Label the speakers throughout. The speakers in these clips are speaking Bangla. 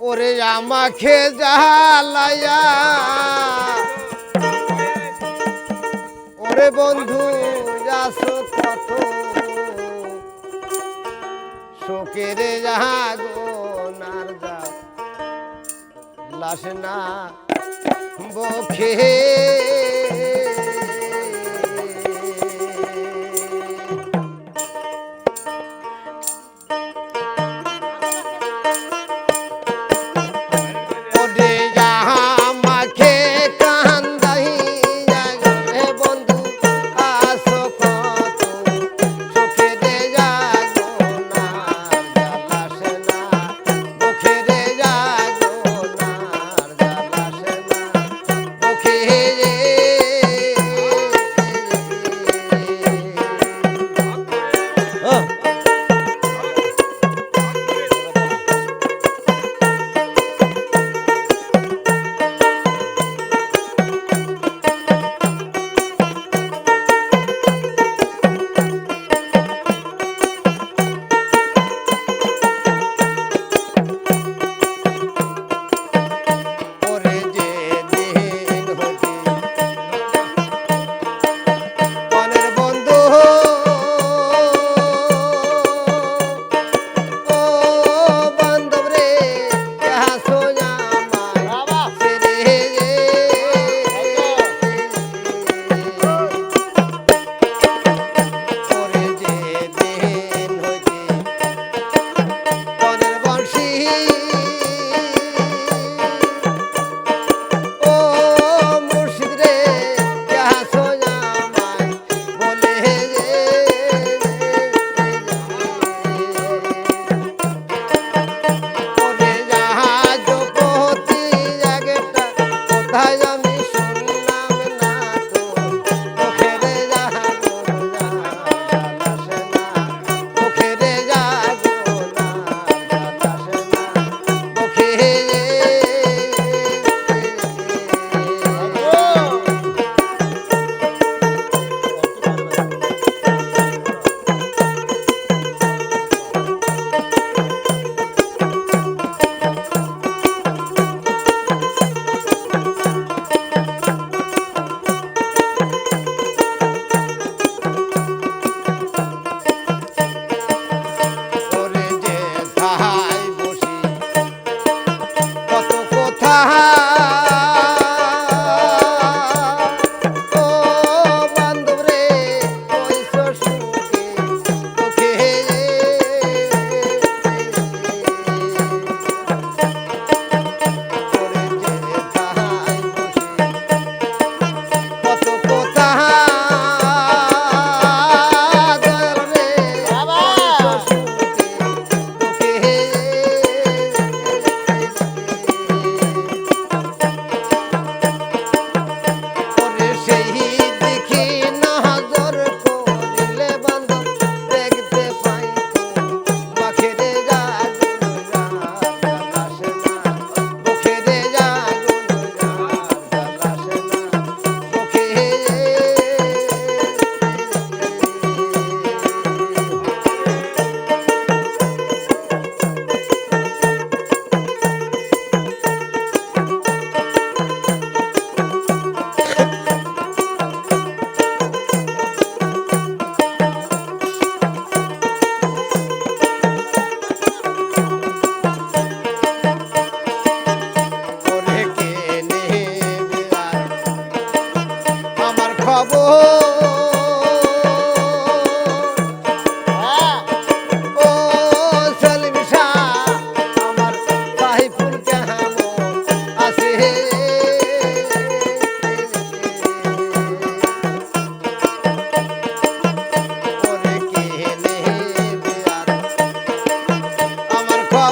Speaker 1: ওরে আমাকে জালাইয়া ওরে বন্ধু যাস কত। শোকের জাগনার যা। লাশ না বখে Vaya.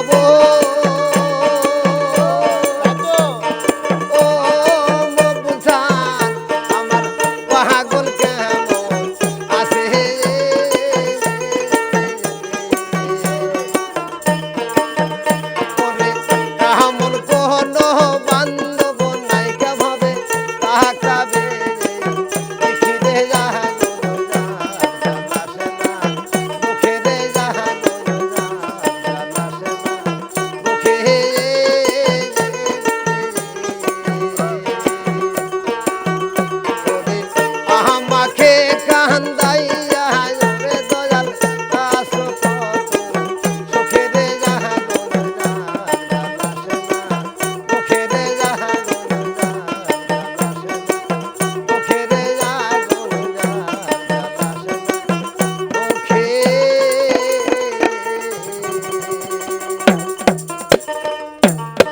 Speaker 1: পাবো